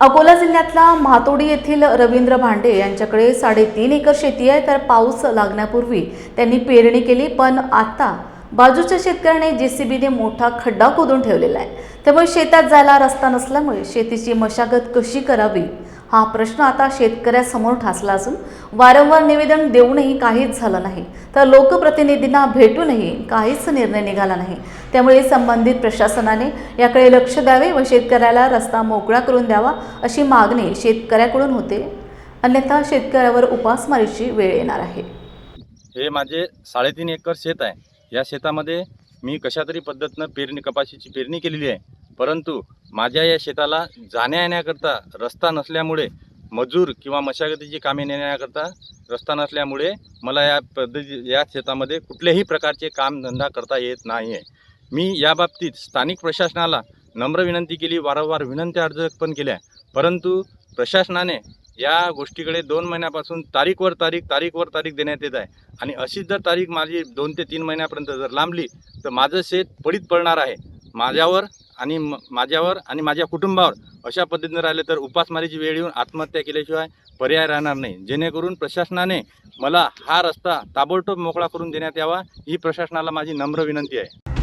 अकोला जिल्ह्यातला म्हातोडी येथील रवींद्र भांडे यांच्याकडे साडेतीन एकर शेती आहे तर पाऊस लागण्यापूर्वी त्यांनी पेरणी केली पण आता बाजूच्या शेतकऱ्याने जेसीबीने मोठा खड्डा खोदून ठेवलेला आहे. त्यामुळे शेतात जायला रस्ता नसल्यामुळे शेतीची मशागत कशी करावी? हा प्रश्न आता शेतकऱ्यासमोर ठासला असून वारंवार निवेदन देऊनही काहीच झालं नाही. तर लोकप्रतिनिधींना भेटूनही काहीच निर्णय निघाला नाही. त्यामुळे संबंधित प्रशासनाने याकडे लक्ष द्यावे व शेतकऱ्याला रस्ता मोकळा करून द्यावा अशी मागणी शेतकऱ्याकडून होते. अन्यथा शेतकऱ्यावर उपासमारीची वेळ येणार आहे. हे माझे साडेतीन एकर शेत आहे. या शेतामध्ये मी कशातरी पद्धतीनं पेरणी कपाशीची पेरणी केलेली आहे. परंतु माझ्या या शेताला जाण्या येण्याकरता रस्ता नसल्यामुळे मजूर किंवा मशागतीची कामे नेण्याकरता रस्ता नसल्यामुळे मला या पद्धती या शेतामध्ये कुठल्याही प्रकारचे कामधंदा करता येत नाही आहे मी याबाबतीत स्थानिक प्रशासनाला नम्र विनंती केली वारंवार विनंती अर्ज पण केल्या. परंतु प्रशासनाने या गोष्टीकडे दोन महिन्यापासून तारीखवर तारीख तारीखवर तारीख देण्यात येत आहे. आणि अशीच जर तारीख माझी दोन ते तीन महिन्यापर्यंत जर लांबली तर माझं शेत पडीत पडणार आहे. माझ्यावर आणि माझ्यावर आणि माझ्या कुटुंबावर अशा पद्धतीने राहिले तर उपासमारीची वेळ येऊन आत्महत्या केल्याशिवाय पर्याय राहणार नाही. जेणेकरून प्रशासनाने मला हा रस्ता ताबडतोब मोकळा करून देण्यात यावा ही प्रशासनाला माझी नम्र विनंती आहे.